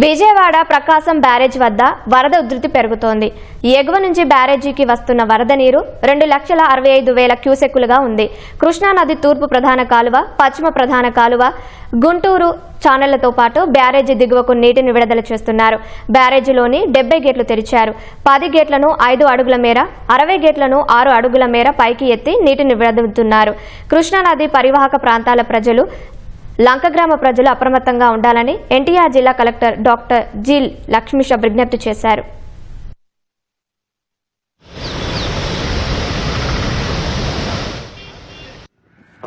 విజయవాడ ప్రకాశం barrage వద్ద వరద ఉధృతి పెరుగుతోంది. ఎగువ నుంచి బ్యారేజీకి వస్తున్న వరద నీరు రెండు లక్షల అరవై ఐదు వేల క్యూసెక్కులుగా ఉంది. కృష్ణానది తూర్పు ప్రధాన కాలువ పశ్చిమ ప్రధాన కాలువ గుంటూరు ఛానళ్ళతో పాటు బ్యారేజీ దిగువకు నీటిని విడుదల చేస్తున్నారు. బ్యారేజీలోని డెబ్బై గేట్లు తెరిచారు. పది గేట్లను ఐదు అడుగుల మేర అరవై గేట్లను ఆరు అడుగుల మేర పైకి ఎత్తి నీటిని విడుదలుతున్నారు కృష్ణానది పరివాహక ప్రాంతాల ప్రజలు లంక గ్రామ ప్రజలు అప్రమత్తంగా ఉండాలని ఎన్టీఆర్ జిల్లా కలెక్టర్ డాక్టర్ జిల్ లక్ష్మీష విజ్ఞప్తి చేశారు.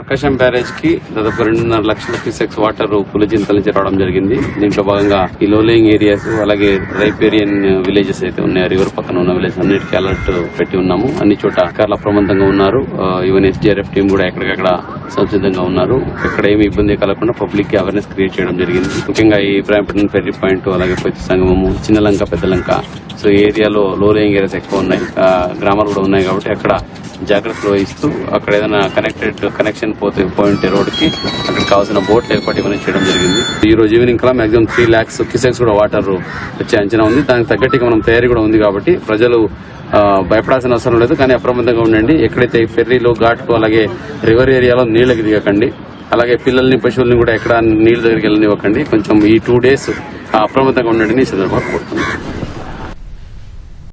ప్రకాశం బ్యారేజ్కి దాదాపు రెండున్నర లక్షల క్యూసెక్స్ వాటర్ పులిచింతల నుంచి రావడం జరిగింది. దీంట్లో భాగంగా ఈ లోలేయింగ్ ఏరియాస్ అలాగే రైపేరియన్ విలేజెస్ అయితే ఉన్నాయి. రివర్ పక్కన ఉన్న విలేజ్ అన్నిటికీ అలర్ట్ పెట్టి ఉన్నాము. అన్ని చోట అధికారులు అప్రమత్తంగా ఉన్నారు. ఈవెన్ ఎస్డీఆర్ఎఫ్ టీం కూడా ఎక్కడికక్కడ సంసిద్ధంగా ఉన్నారు. ఎక్కడ ఏమి ఇబ్బంది కలగకుండా పబ్లిక్కి అవేర్నెస్ క్రియేట్ చేయడం జరిగింది. ముఖ్యంగా ఈ ఇబ్రాహీంపట్నం ఫెర్రీ పాయింట్ అలాగే పచ్చి సంగమము చిన్న లంక పెద్ద లంక సో ఈ ఏరియాలో లో లేయింగ్ ఏరియాస్ ఎక్కువ ఉన్నాయి. గ్రామాలు కూడా ఉన్నాయి కాబట్టి అక్కడ జాగ్రత్తలు వహిస్తూ అక్కడ ఏదైనా కనెక్టెడ్ కనెక్షన్ పోతే పోయింటే రోడ్కి అక్కడ కావాల్సిన బోట్ ఏర్పాటు ఇవన్నీ చేయడం జరిగింది. ఈ రోజు ఈవినింగ్ కల్లా మాక్సిమం త్రీ ల్యాక్స్ కిసెక్స్ కూడా వాటర్ వచ్చే అంచనా ఉంది. దానికి తగ్గట్టుగా మనం తయారీ కూడా ఉంది కాబట్టి ప్రజలు భయపడాల్సిన అవసరం లేదు. కానీ అప్రమత్తంగా ఉండండి. ఎక్కడైతే ఫెర్రీలు ఘాట్కు అలాగే రివర్ ఏరియాలో నీళ్ళకి దిగకండి. అలాగే పిల్లల్ని పశువుల్ని కూడా ఎక్కడ నీళ్ళ దగ్గరికి వెళ్ళనివ్వకండి. కొంచెం ఈ టూ డేస్ అప్రమత్తంగా ఉండండి సందర్భంగా కోరుతున్నాను.